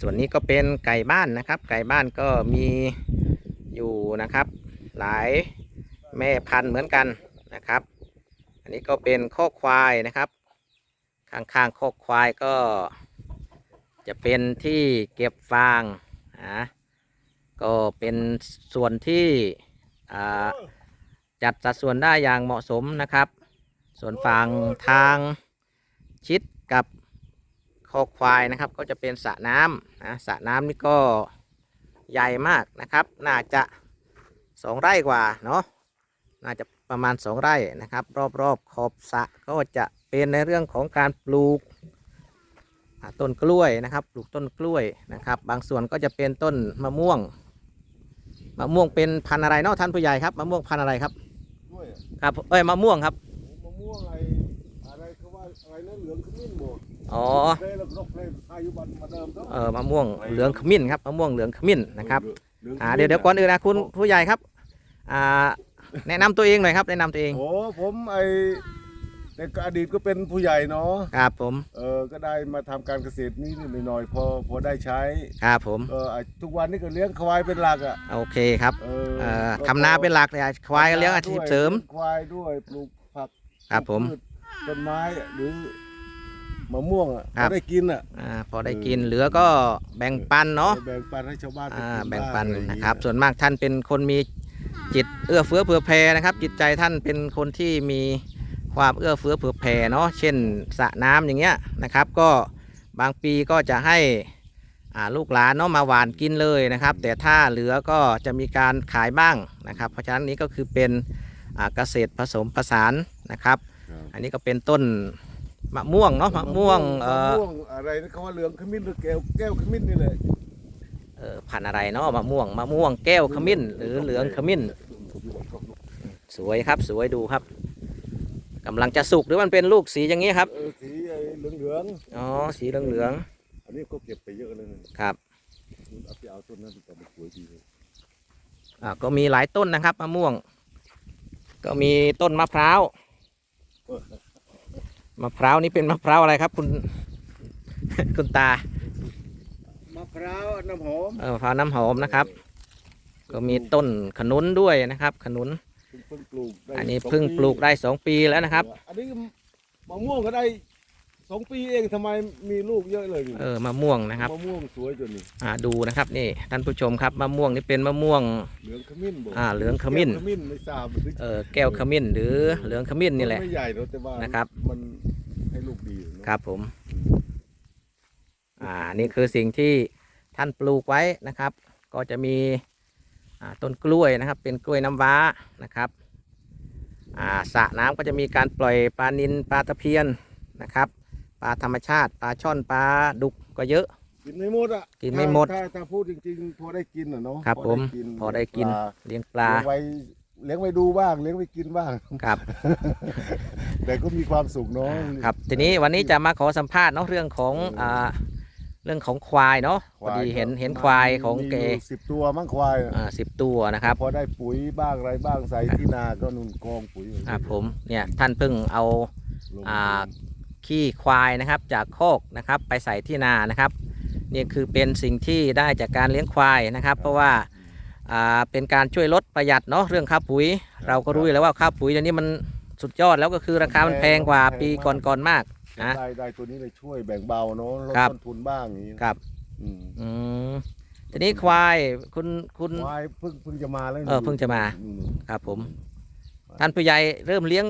ส่วนนี้ก็เป็นไก่บ้านนะครับ ไก่บ้านก็มีอยู่นะครับ หลายแม่พันธุ์เหมือนกันนะครับ อันนี้ก็เป็นข้อควายนะครับ ข้างๆข้อควายก็ จะเป็นที่เก็บฟางนะก็เป็นส่วนที่จัดสัดส่วนได้อย่างเหมาะสมนะครับ ส่วนฝั่งทางชิดกับ คอกควายนะครับ ก็จะเป็นสระน้ำนะสระน้ำนี่ก็ใหญ่มากนะครับ น่าจะสองไร่กว่าเนาะน่าจะประมาณสองไร่นะครับ รอบๆขอบสระก็จะเป็นในเรื่องของการปลูกอ่าต้นกล้วยนะครับ ปลูกต้นกล้วยนะครับ บางส่วนก็จะเป็นต้นมะม่วง มะม่วงเป็นพันธุ์อะไรเนาะท่านผู้ใหญ่ครับ มะม่วงพันธุ์อะไรครับด้วยอะครับ เอ้ยมะม่วงครับมะม่วงอะไรอะไรเขาว่าอะไรนะเหลืองขมิ้นหมด อ๋อเลยแล้วนกเลยอายุบันมาเดิมเท่าเออมะม่วงเหลืองขมิ้นครับมะม่วงเหลืองขมิ้นนะครับหลืงขมิ้อ่าเดี๋ยวเดี๋ยวก่อนอื่นนะคุณผู้ใหญ่ครับอ่าแนะนำตัวเองหน่อยครับ แนะนำตัวเองโอ้ผมไอในอดีตก็เป็นผู้ใหญ่เนาะครับผมเออก็ได้มาทำการเกษตรนิดๆหน่อยๆพอพอได้ใช้ครับผมก็ไอ้ทุกวันนี้ก็เลี้ยงควายเป็นหลักอะโอเคครับเอเอ่อก็ทำนาเป็นหลักเลยควายก็เลี้ยงอาชีพเสริมลี้ยงควายด้วยปลูกผักครับผมปลูกพืชต้นไม้หรือ มะม่วงอะครับก็ได้กินอะ อ่าพอได้กินเหลือก็แบ่งปันเนาะ แบ่งปันให้ชาวบ้านอ่ากิแบ่งปันางอไอย่างนะเงี้ยครับ ส่วนมากท่านเป็นคนมีจิตเอื้อเฟื้อเผื่อแผ่นะครับ จิตใจท่านเป็นคนที่มีความเอื้อเฟื้อเผื่อแผ่เนาะเช่นสระน้ำอย่างเงี้ยนะครับ ก็บางปีก็จะให้อ่าลูกหลานเนาะมาหวานกินเลยนะครับ แต่ถ้าเหลือก็จะมีการขายบ้างนะครับ เพราะฉะนั้นนี้ก็คือเป็นอ่าเกษตรผสมผสานนะครับ ครับอันนี้ก็เป็นต้น มะม่วงเนาะมะม่วงเอ่อมะม่วงอะไรนะเขาว่าเหลืองขมิ้นหรือแก้วแก้วขมิ้นนี่แหละเอ่อพันธุ์อะไรเนาะมะม่วงมะม่วงแก้วขมิ้น หรือเหลืองขมิ้น สวยครับสวยดูครับกำลังจะสุกหรือมันเป็นลูกสีอย่างนี้ครับเออสีไอ้เหลืองเหลืองอ๋อสีเหลืองเหลืองๆอันนี้ก็เก็บไปเยอะเลยนะๆครับเอาไปเอาต้นนั้นดีกว่ามันสวยดีเลยอ่าก็มีหลายต้นนะครับมะม่วง ก็มีต้นมะพร้าว มะพร้าวนี่เป็นมะพร้าวอะไรครับ คุณคุณตามะพร้าวน้ำหอมเออมะพร้าวน้ำหอมนะครับ ก็มีต้นขนุนด้วยนะครับ ขนุน เพิ่งปลูกได้อันนี้สเพิ่งปีปลูกได้สองปีแล้วนะครับ อันนี้มะม่วงก็ได้ สองปีเองทำไมมีลูกเยอะเลยนี่เออมะม่วงนะครับมะม่วงสวยจนนี่อ่าดูนะครับนี่ท่านผู้ชมครับมะม่วงนี่เป็นมะม่วง เหลืองขมิ้นบอกอ่าเหลืองขมิ้น แก้วขมิ้นไม่ทราบเออแก้วขมิ้นหรือเหลืองขมิ้นนี่แหละ ไม่ใหญ่หรอกแต่ว่านะครับ มันให้ลูกดีอยู่เนอะครับผม อ่า นี่คือสิ่งที่ท่านปลูกไว้นะครับ ก็จะมีอ่าต้นกล้วยนะครับ เป็นกล้วยน้ำว้านะครับ อ่าสระน้ำก็จะมีการปล่อยปลานิลปลาตะเพียนนะครับ ปลาธรรมชาติปลาช่อนปลาดุกก็เยอะ กินไม่หมดอะกินไม่หมดถ้าถ้าถ้าพูดจริงๆพอได้กินอะเนาะครับผมพอได้กินปลาเลี้ยงปลา เลี้ยงไว้เลี้ยงไว้ดูบ้าง เลี้ยงไว้กินบ้าง ครับ แต่ก็มีความสุขเนาะครับ ทีนี้วันนี้จะมาขอสัมภาษณ์เนาะเรื่องของอ่าเรื่องของควายเนาะพอดีเห็นเห็นควายของแกสิบตัวมั้งควายอะอ่าสิบตัวนะครับ พอได้ปุ๋ยบ้างอะไรบ้างใส่ที่นาก็นุ่นกองปุ๋ยครับผมเนี่ยท่านเพิ่งเอาลงอ่า ขี้ควายนะครับ จากโคอกนะครับไปใส่ที่นานะครับ นี่คือเป็นสิ่งที่ได้จากการเลี้ยงควายนะครับ เพราะว่าอ่าเป็นการช่วยลดประหยัดเนาะเรื่องค่าปุ๋ย เราก็รู้อยู่แล้วว่าค่าปุ๋ยเดี๋ยวนี้มันสุดยอดแล้วก็คือราคามันแพงกว่าปีก่อนๆมากนะได้ได้ตัวนี้เลยช่วยแบ่งเบาเนาะลดครับต้นทุนบ้างอย่างนี้ครับอืมอืมทีนี้ควายคุณคุณควายเพิ่งเพิ่งจะมาแล้วเออเพิ่งจะมาอืมครับผมท่านผู้ใหญ่เริ่มเลี้ยง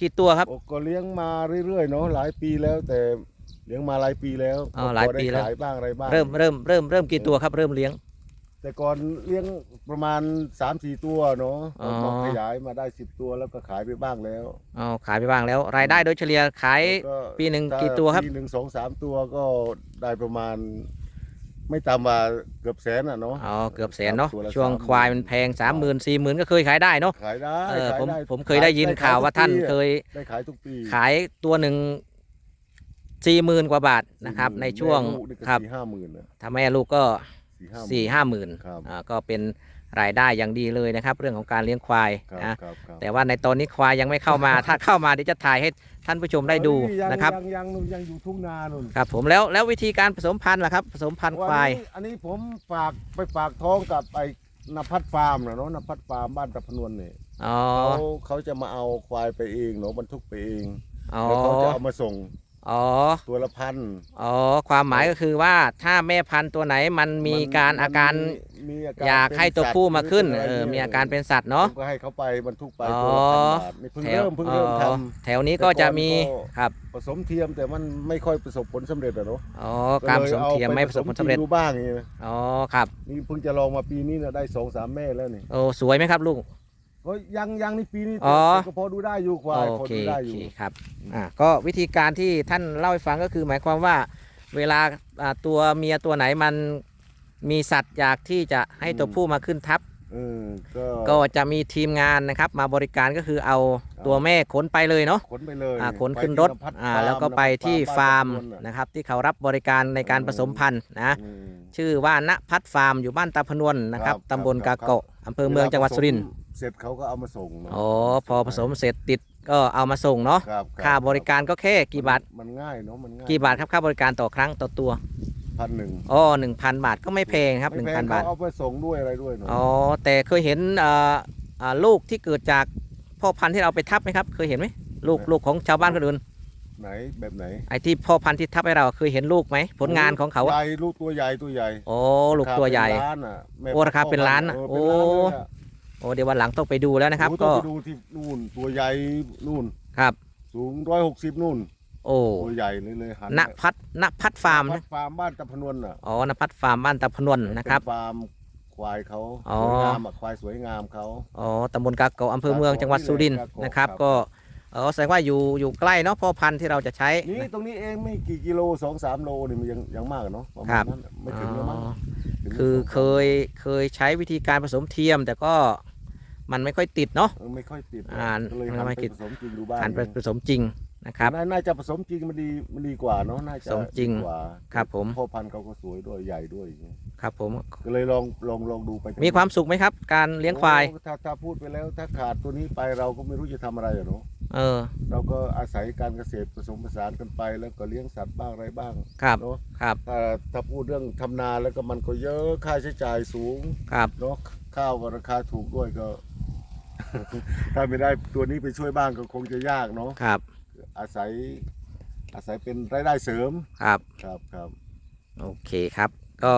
กี่ตัวครับโอ้ก็เลี้ยงมาเรื่อยๆเนาะหลายปีแล้วแต่เลี้ยงมาหลายปีแล้วอ๋อหลายพได้ปีแล้วขายบ้างอะไรบ้างเริ่มเริ่มเริ่มเริ่มกี่ตัวครับ เริ่มเลี้ยง แต่ก่อนเลี้ยงประมาณ3าสี่ตัวเนาะอ๋อก็ขยายมาได้10ตัวแล้วก็ขายไปบ้างแล้วอ๋อขายไปบ้างแล้ว รายได้โดยเฉลี่ยขายก็ปีหนึ่งถ้ากี่ตัวครับ ปีหนึ่งสองสามตัวก็ได้ประมาณ ไม่ต่ำกว่าเกือบแสนอะเนาะ อ๋อเกือบแสนเนาะตัวละช่วง30,000 ควายมันแพงสามหมื่นสี่หมื่นก็เคยขายได้เนาะขายได้เออขายผมได้ผมเคยได้ยินข่าวว่าท่านเคยได้ขายทุกปีขายตัวหนึ่งสี่หมื่นกว่าบาทนะครับ ในช่วงแม่ลูกนี่ก็ครับสี่ห้าหมื่นนะ ถ้าแม่ลูกก็ สี่ห้าหมื่น สี่ห้าหมื่นครับ อ่าก็เป็นรายได้อย่างดีเลยนะครับ เรื่องของการเลี้ยงควายครับนะ ครับครับแต่ว่าในตอนนี้ควายยังไม่เข้ามา ถ้าเข้ามาเดี๋ยวจะถ่ายให้ท่านผู้ชมได้ดูเฮ้ยยังนะครับ ยังยังนู่นยังอยู่ทุ่งนานุ่นครับผมแล้วแล้ววิธีการผสมพันธุ์ล่ะครับ ผสมพันธุ์ควายวันนี้อันนี้ผมฝากไปฝากท้องกับไอ้นภัทรฟาร์มนะเนาะนภัทรฟาร์มบ้านตะพนวนนี่อ๋อเขาเขาจะมาเอาควายไปเองเนาะบรรทุกไปเองอ๋อแล้วเขาจะเอามาส่ง อ๋อ ตัวละพันอ๋อ ความหมายก็คือว่าถ้าแม่พันธุ์ตัวไหนมันมีนการอาการมีมีอยากให้ตัวผู้มาขึ้นป็เออสัตว์มีอาการเป็นสัตว์เนาะเนาะก็ให้เขาไปบรรทุกไปอ๋อตัวละพันบาทนี่เพิ่งแถวเริ่มเพิ่งเริ่มท อ๋อแถวนี้ก็จะมีแต่ก่อนก็ครับำผสมเทียมแต่มันไม่ค่อยประสบผลสำเร็จอะเนาะอ๋อ การผสมเทียมไม่ประสบผลสำเร็จ ดูบ้างอย่างนี้นะอ๋อ ครับ นี่เพิ่งจะลองมาปีนี้นะได้สองสามแม่แล้วนี่โอ้ สวยไหมครับลุ งก็ยังยังนี่ปีนี้อ๋อ ก็พอดูได้อยู่ควายโอพอเคดูได้โออยู่เคครับอ่าก็วิธีการที่ท่านเล่าให้ฟังก็คือหมายความว่า เวลาอ่าตัวเมียตัวไหนมันมีสัตว์อยากที่จะให้ตัวผู้มาขึ้นทับ เออก็ก็จะมีทีมงานนะครับมาบริการก็คือเอาตัวแม่ขนไปเลยเนาะขนไปเลยอ่าขนไปขึ้นที่รถำพัดอ่าฟร์มแล้วก็ไปที่น้ำพัดฟาร์มบ้นตะพนน่ะนะครับที่เขารับบริการในการผสมพันธุ์นะอืม ชื่อว่าณพัฒน์ฟาร์มอยู่บ้านตาพนวนนะครับครับตำบลครักาบเกาะอำเภอเมืองจังหวัดสุรินทร์ เสร็จเขาก็เอามาส่งเนาะ อ๋อพอผสมเสร็จติดก็เอามาส่งเนาะครับ ค่าบริการก็แค่กี่บาทมันง่ายเนาะมันง่ายกี่บาทครับค่าบริการต่อครั้งต่อตัวพันหนึ่งอ๋อหนึ่งพันบาทก็ไม่แพงครับหไม่นึ่งแพพังนบาทเขาเอาไปส่งด้วยอะไรด้วยเนาะอ๋อแต่เคยเห็นเอ่ออ่าลูกที่เกิดจากพ่อพันธุ์ที่เราไปทับไหมครับ เคยเห็นไหมลูกลูกของชาวบ้านคนอื่นไหนแบบไหนไอ้ที่พ่อพันธุ์ที่ทับให้เราเคยเห็นลูกไหมผลงานของเขาใหอะญ่ลูกตัวใหญ่ตัวใหญ่โอ้ลูกตัวใหญ่ ราคาเป็นล้านอะแม่โอ้ราคาเป็นล้านอะเโอ้เป็นล้านเลยอะ โอ้เดี๋ยววันหลังต้องไปดูแล้วนะครับ โอ้ต้ก็องไปดูที่นู่นตัวใหญ่นู่น ครับ สูงร้อยหกสิบนู่น โอ้ตัวใหญ่เลยเลยหันณพัฒน์ณพัฒน์ฟาร์มพันะดฟาร์มบ้านตะพนวนอะอ๋อนพัฒน์ฟาร์มบ้านตะพนวนนะครับ เป็นฟาร์มควายเขาอ๋อ สวยงามอะควายสวยงามเขา อ๋อตำบลกาเกาะอำเภอเมืองจังหวัดสุรินทร์กาเกาะนะครับ ครับ ก็เออแสดงว่าอยู่อยู่ใกล้เนาะพ่อพันธุ์ที่เราจะใช้นี่ตรงนี้เองไม่กี่กิโลสองสามโลนี่มันยังยังมากอะเนาะประครัมาณบนั้นอะไม่ถึงแล้วมั้งอ๋อถึงคือสงเคยเคยใช้วิธีการผสมเทียม แต่ก็ มันไม่ค่อยติดเนาะเออไม่ค่อยติดอ่าก็เลยมันหันไม่ไปติด ผสมจริงดูบ้างการผสมจริงนะครับ น่าน่าจะผสมจริงมันดีมันดีกว่าเนาะน่าจะผสมจริง ดีกว่าครับผมพ่อพันธุ์เขาก็สวยด้วยใหญ่ด้วยอย่างเงี้ยครับผมก็เลยลองลองลองดูไปมีความสุขไหมครับ การเลี้ยงควายโอ้ถ้าถ้าพูดไปแล้วถ้าขาดตัวนี้ไปเราก็ไม่รู้จะทำอะไรอะเนาะเออเราก็อาศัยการเกษตรผสมผสานกันไป แล้วก็เลี้ยงสัตว์บ้างอะไรบ้างครับเนาะครับถ้าถ้าพูดเรื่องทำนาแล้วก็มันก็เยอะค่าใช้จ่ายสูง ครับ เนาะข้าวก็ราคาถูกด้วยก็ ถ้าไม่ได้ตัวนี้ไปช่วยบ้างก็คงจะยากเนาะครับ อาศัยอาศัยเป็นรายได้เสริมครับ ครับครับ โอเคครับ ก็